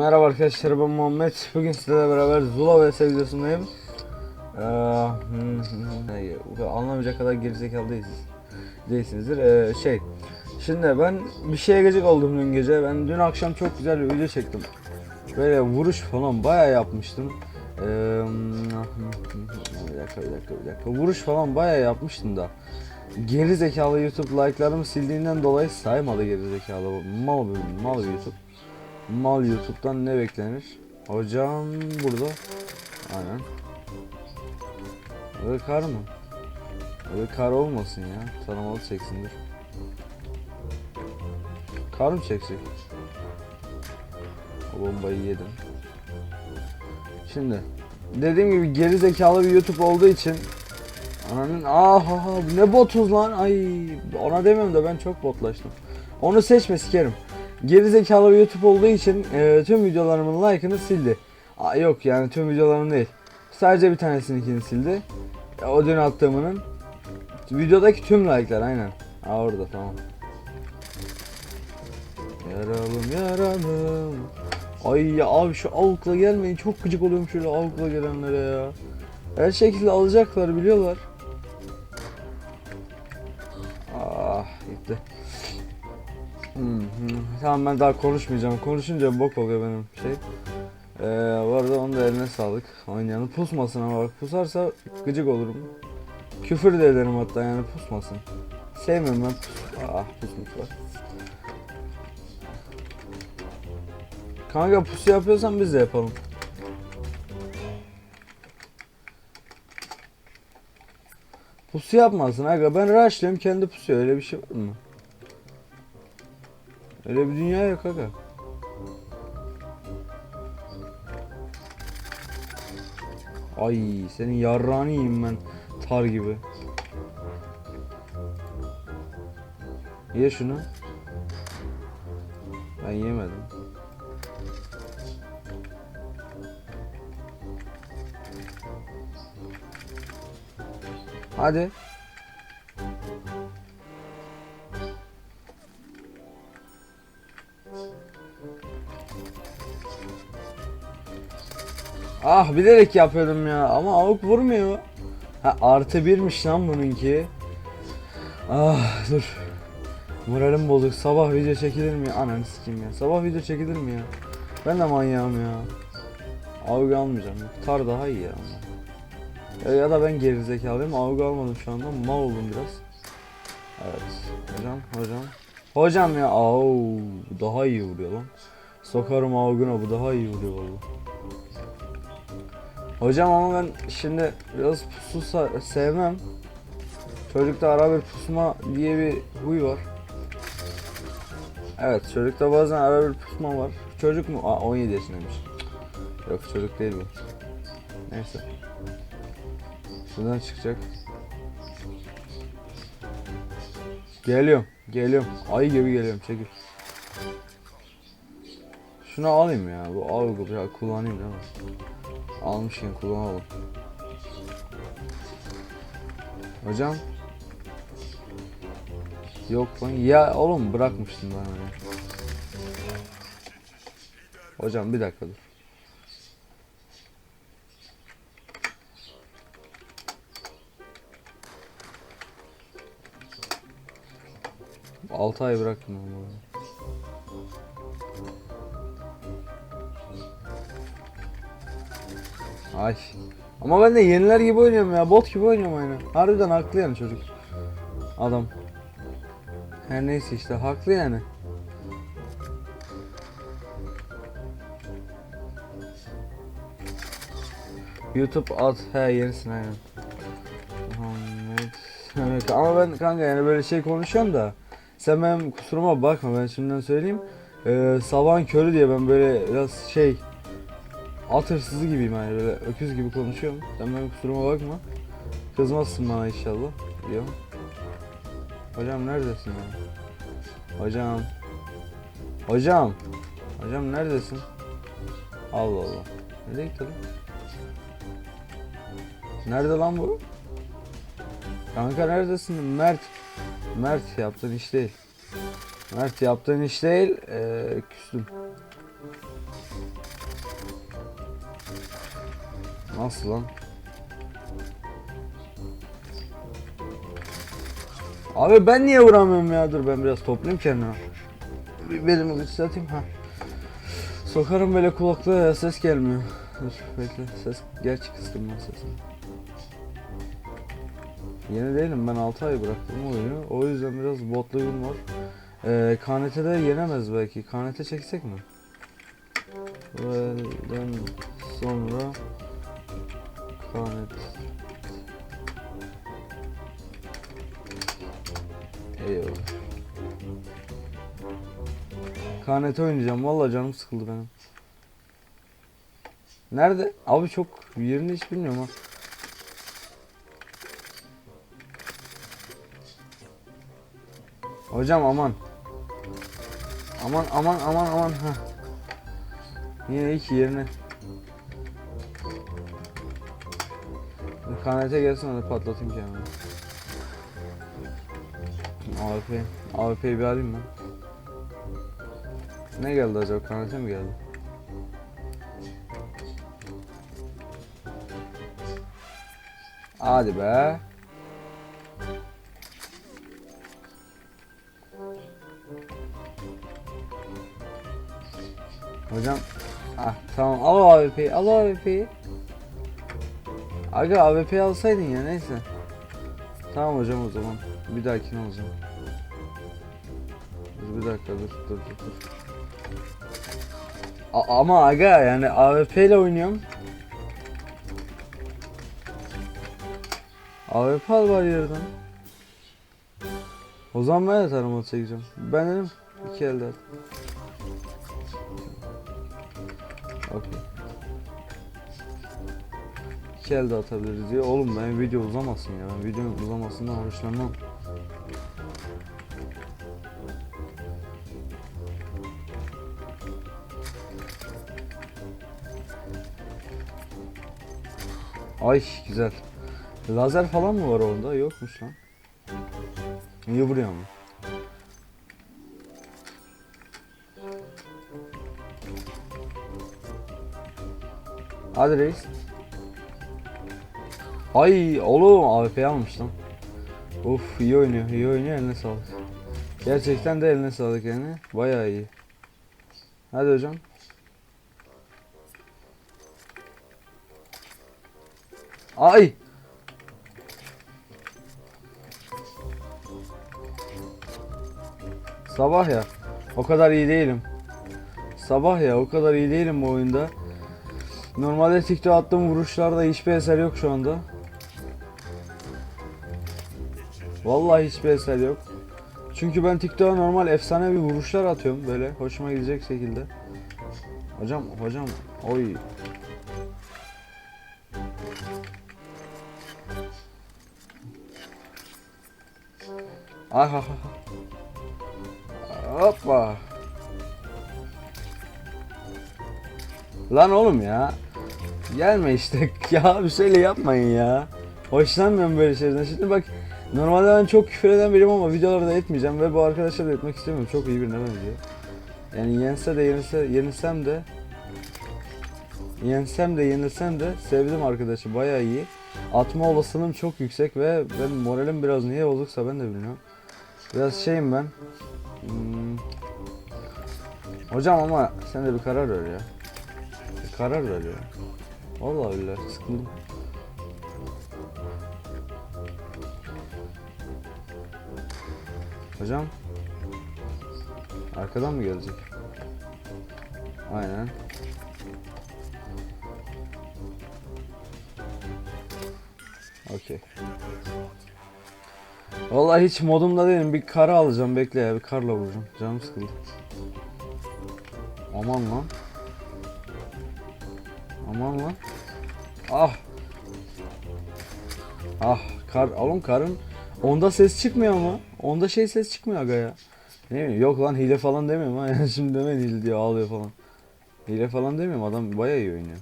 Merhaba arkadaşlar ben Muhammed. Bugün sizlerle beraber Zula vs videosundayım. Ee, hmm, hmm, anlamayacak kadar gerizekalı değilsiniz. Değilsinizdir. Ee, şey. Şimdi ben bir şeye gıcık oldum dün gece. Ben dün akşam çok güzel bir video çektim. Böyle vuruş falan bayağı yapmıştım. Ee, bir dakika bir dakika bir dakika. Vuruş falan bayağı yapmıştım da. Geri zekalı YouTube like'larımı sildiğinden dolayı saymadı geri zekalı. Mal bir mal bir YouTube. Mal YouTube'dan ne beklenir? Hocam burada. Aynen. Öyle kar mı? Öyle kar olmasın ya. Taramalı çeksindir. Kar mı çekecek? O bombayı yedim. Şimdi dediğim gibi geri zekalı bir YouTube olduğu için Ananın aha bu ne botuz lan ay ona demiyorum da ben çok botlaştım. Onu seçme sikerim. Geri zekalı bir YouTube olduğu için e, tüm videolarımın like'ını sildi. Aa, yok yani tüm videolarım değil. Sadece bir tanesininkini sildi. E, o dün attığımının. Videodaki tüm like'lar aynen. Aa orada tamam. Yaralım yaralım. Ay ya abi şu avukla gelmeyin çok gıcık oluyorum şöyle avukla gelenlere ya. Her şekilde alacaklar biliyorlar. Hmm. Tamam ben daha konuşmayacağım. Konuşunca bok oluyor benim şey. Ee, bu arada onun da eline sağlık. Oynayanı pusmasın ama bak pusarsa gıcık olurum. Küfür de ederim hatta yani pusmasın. Sevmiyorum ben. Ah pusmuş var. Kanka pusu yapıyorsan biz de yapalım. Pusu yapmasın aga ben rushlıyorum kendi pusuyor öyle bir şey var mı? Öyle bir dünya yok aga. Ay senin yarrağını yiyeyim ben tar gibi. Ye şunu. Ben yemedim. Hadi. Ah bilerek yapıyordum ya ama avuk vurmuyor. Ha artı birmiş lan bununki. Ah dur. Moralim bozuk. Sabah video çekilir mi? Ananı sikeyim ya. Sabah video çekilir mi ya? Ben de manyağım ya. Avuk almayacağım. Tar daha iyi ya. Ya, ya da ben gerizekalıyım. Avuk almadım şu anda. Mal oldum biraz. Evet. Hocam, hocam. Hocam ya. Au, daha iyi vuruyor lan. Sokarım avguna bu daha iyi vuruyor vallahi. Hocam ama ben şimdi biraz pusu sevmem. Çocukta ara bir pusma diye bir huy var. Evet çocukta bazen ara bir pusma var. Çocuk mu? Aa 17 yaşındaymış. Yok çocuk değil bu. Neyse. Şuradan çıkacak. Geliyorum. Geliyorum. Ayı gibi geliyorum. Çekil. Şunu alayım ya. Bu algı kullanayım değil mi? Almışken kullanalım. Hocam. Yok lan. Ya oğlum bırakmıştım ben onu. Hocam bir dakika dur. Altı ay bıraktım ben Ay. Ama ben de yeniler gibi oynuyorum ya. Bot gibi oynuyorum aynı. Harbiden haklı yani çocuk. Adam. Her neyse işte haklı yani. YouTube at. He yenisin aynen. Evet, ama ben kanka yani böyle şey konuşuyorum da sen benim kusuruma bakma ben şimdiden söyleyeyim. Ee, sabahın körü diye ben böyle biraz şey at hırsızı gibiyim yani böyle öküz gibi konuşuyorum. Sen benim kusuruma bakma. Kızmazsın bana inşallah. Diyor. Hocam neredesin ya? Hocam. Hocam. Hocam neredesin? Allah Allah. Nereye gitti lan? Nerede lan bu? Kanka neredesin? Mert. Mert yaptığın iş değil. Mert yaptığın iş değil. Ee, küstüm. Nasıl lan? Abi ben niye vuramıyorum ya? Dur ben biraz toplayayım kendimi. Bir belimi güçselteyim ha. Sokarım böyle kulaklığa ses gelmiyor. Dur bekle ses gerçi kıstım ben sesini. Yeni değilim ben 6 ay bıraktım oyunu. O yüzden biraz botluğum var. Ee, KNT'de yenemez belki. KNT çeksek mi? Öğleden sonra KNT Eyvallah. KNT oynayacağım. Vallahi canım sıkıldı benim. Nerede? Abi çok yerini hiç bilmiyorum ha. Hocam aman. Aman aman aman aman ha. Yine iki yerine. KNT gelsin hadi patlatayım kendimi. AWP. AWP'yi bir alayım ben. Ne geldi acaba? KNT mi geldi? Hadi be. Hocam ah tamam al AWP'yi al AWP'yi Aga AWP'yi alsaydın ya neyse. Tamam hocam o zaman. Bir dahakine o zaman Dur bir dakika dur dur dur, dur. A- ama aga yani AWP ile oynuyorum. AWP al var yerden. O zaman ben de tarıma çekeceğim. Ben dedim iki elde at İki elde atabiliriz diye. Oğlum benim video uzamasın ya. Ben videonun uzamasından hoşlanmam. Ay güzel. Lazer falan mı var onda? Yokmuş lan. Niye vuruyor mu? Hadi reis. Ay oğlum AWP almış lan. Of iyi oynuyor iyi oynuyor eline sağlık. Gerçekten de eline sağlık yani. Bayağı iyi. Hadi hocam. Ay. Sabah ya. O kadar iyi değilim. Sabah ya o kadar iyi değilim bu oyunda. Normalde TikTok attığım vuruşlarda hiçbir eser yok şu anda. Vallahi hiçbir eser yok. Çünkü ben TikTok'a normal efsane bir vuruşlar atıyorum böyle hoşuma gidecek şekilde. Hocam hocam oy. Ah ah ah. Hoppa. Lan oğlum ya. Gelme işte. Ya bir şeyle yapmayın ya. Hoşlanmıyorum böyle şeylerden. Şimdi bak normalde ben çok küfür eden biriyim ama videolarda etmeyeceğim ve bu arkadaşlar da etmek istemiyorum. Çok iyi birine benziyor. Yani yense de yenilse, yenilsem de yensem de yenilsem de sevdim arkadaşı bayağı iyi. Atma olasılığım çok yüksek ve ben moralim biraz niye bozuksa ben de bilmiyorum. Biraz şeyim ben. Hmm. Hocam ama sen de bir karar ver ya. Bir karar ver ya. Vallahi billahi sıkıldım. Hocam. Arkadan mı gelecek? Aynen. Okey. Vallahi hiç modumda değilim. Bir kara alacağım. Bekle ya. Bir karla vuracağım. Canım sıkıldı. Aman lan. Aman lan. Ah. Ah. Kar. Oğlum karın. Onda ses çıkmıyor ama. Onda şey ses çıkmıyor aga ya. Ne bileyim. Yok lan hile falan demiyorum ha. Şimdi demeyin hile diyor ağlıyor falan. Hile falan demiyorum. Adam bayağı iyi oynuyor.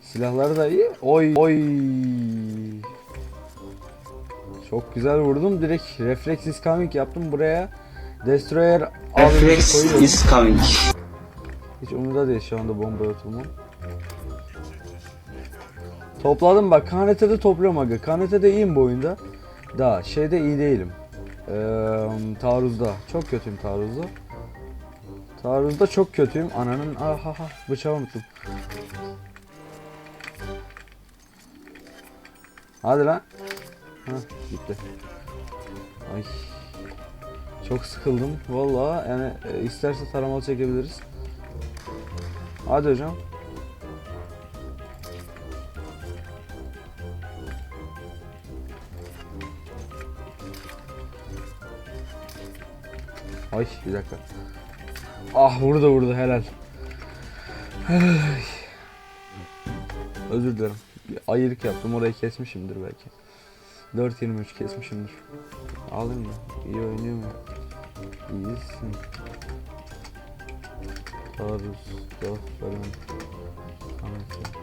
Silahları da iyi. Oy. Oy. Çok güzel vurdum. Direkt reflex is coming yaptım buraya. Destroyer Reflex is coming. Hiç umurda değil şu anda bombaya oturmam. Topladım bak KNT'de topluyorum aga. KNT'de iyiyim bu oyunda. Da şeyde iyi değilim. Ee, taarruzda. Çok kötüyüm taarruzda. Taarruzda çok kötüyüm. Ananın aha ha bıçağı unuttum. Hadi lan. Ha gitti. Ay. Çok sıkıldım. Vallahi yani e, isterse taramalı çekebiliriz. Hadi hocam. Ay bir dakika. Ah vurdu vurdu helal. Özür dilerim. Bir ayırık yaptım orayı kesmişimdir belki. 4.23 kesmişimdir. Alayım mı? İyi oynuyor mu? İyisin. Taarruz, da falan. Kanatı.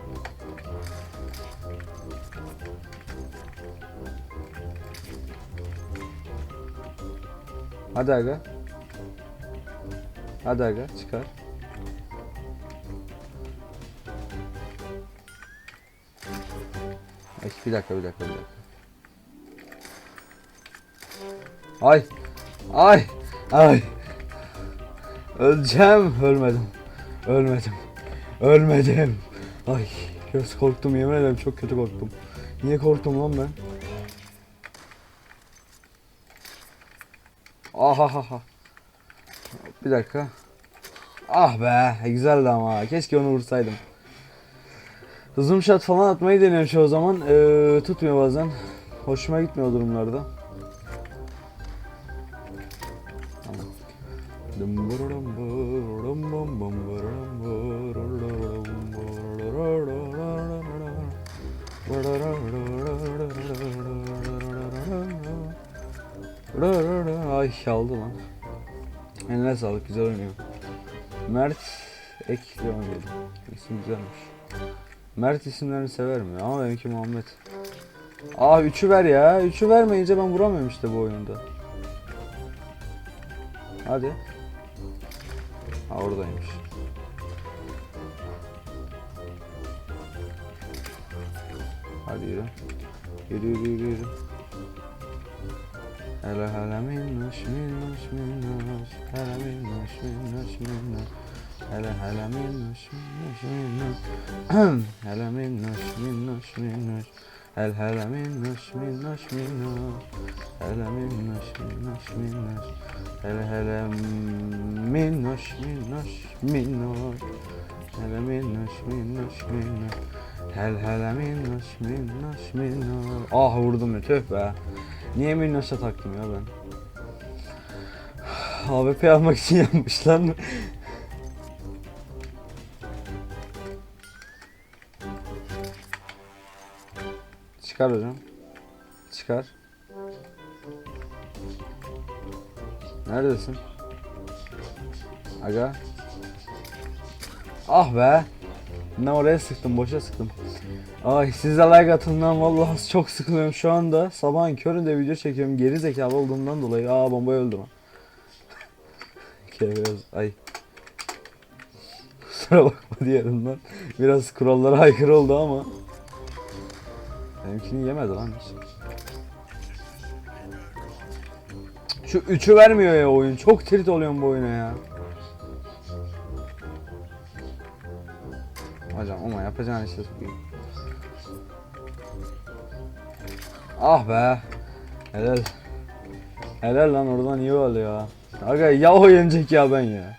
Hadi aga. Hadi aga çıkar. Ay bir dakika bir dakika bir dakika. Ay. Ay. Ay. Öleceğim. Ölmedim. Ölmedim. Ölmedim. Ay. Biraz korktum yemin ederim çok kötü korktum. Niye korktum lan ben? Ahahaha. Bir dakika. Ah be güzeldi ama keşke onu vursaydım. Zoom shot falan atmayı deniyorum çoğu zaman. Ee, tutmuyor bazen. Hoşuma gitmiyor durumlarda. Ay aldı lan. Eline sağlık güzel oynuyor. Mert Ek devam edelim. İsim güzelmiş. Mert isimlerini severim ya ama benimki Muhammed. Aa 3'ü ver ya. 3'ü vermeyince ben vuramıyorum işte bu oyunda. Hadi. Ha oradaymış. Hadi yürü. Yürü yürü yürü yürü. Hele hele minnoş minnoş minnoş. Hele minnoş minnoş minnoş. Hele hele minnoş minnoş minnoş. Hele minnoş minnoş minnoş. Hele hele minnoş minnoş minnoş. Hele minnoş minnoş minnoş. Hele hele minnoş minnoş minnoş. Hele minnoş minnoş minnoş. Hele hele minnoş minnoş minnoş. Ah vurdum tüh be Niye minnoşa taktım ya ben AWP almak için yapmışlar mı? Çıkar hocam. Çıkar. Neredesin? Aga. Ah be. Ne oraya sıktım, boşa sıktım. Ay size like atından vallahi çok sıkılıyorum şu anda. Sabahın köründe video çekiyorum. Geri zekalı olduğumdan dolayı. Aa bomba öldüm. Kevez. Ay. Kusura bakma diyelim lan. Biraz kurallara aykırı oldu ama. Benimkini yemedi lan. Şu üçü vermiyor ya oyun. Çok tilt oluyorum bu oyuna ya. Hocam ama yapacağın işte. Ah be. Helal. Helal lan oradan iyi oldu ya. Aga ya o yenecek ya ben ya.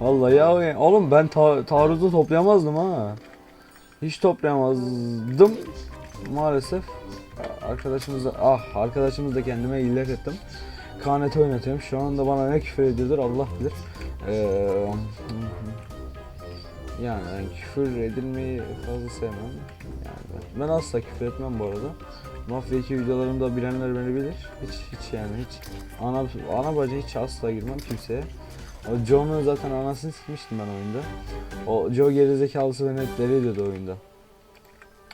Vallahi ya o Oğlum ben ta taarruzu toplayamazdım ha. Hiç toplayamazdım. Maalesef. Arkadaşımızla ah arkadaşımız da kendime illet ettim. KNT oynatıyorum. Şu anda bana ne küfür ediyordur Allah bilir. Ee, yani ben küfür edilmeyi fazla sevmem. Yani ben, ben asla küfür etmem bu arada. Mafya 2 videolarımda bilenler beni bilir. Hiç hiç yani hiç ana ana bacı hiç asla girmem kimseye. O Joe'nun zaten anasını sikmiştim ben oyunda. O Joe gerizekalısı beni hep deli ediyordu oyunda.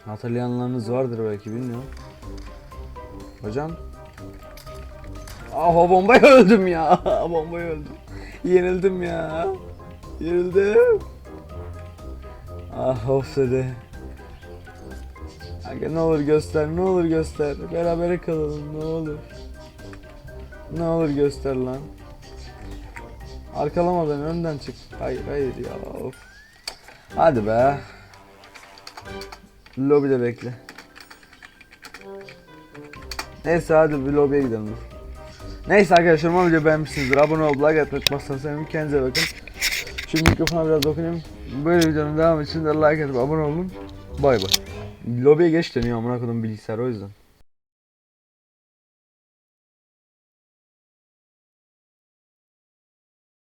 Hatırlayanlarınız vardır belki bilmiyorum. Hocam. Ah bombaya öldüm ya. bombaya öldüm. Yenildim ya. Yenildim. Ah of dedi. Aga ne olur göster, ne olur göster. Berabere kalalım, ne olur. Ne olur göster lan. Arkalama beni, önden çık. Hayır, hayır ya. Of. Hadi be. Lobide bekle. Neyse hadi bir lobiye gidelim. Neyse arkadaşlar umarım video beğenmişsinizdir. Abone olup like atmayı unutmazsanız sevinirim. Kendinize bakın. Şimdi mikrofona biraz dokunayım. Böyle videonun devamı için de like atıp abone olun. Bay bay. Lobiye geç dönüyor amına kodum bilgisayar o yüzden.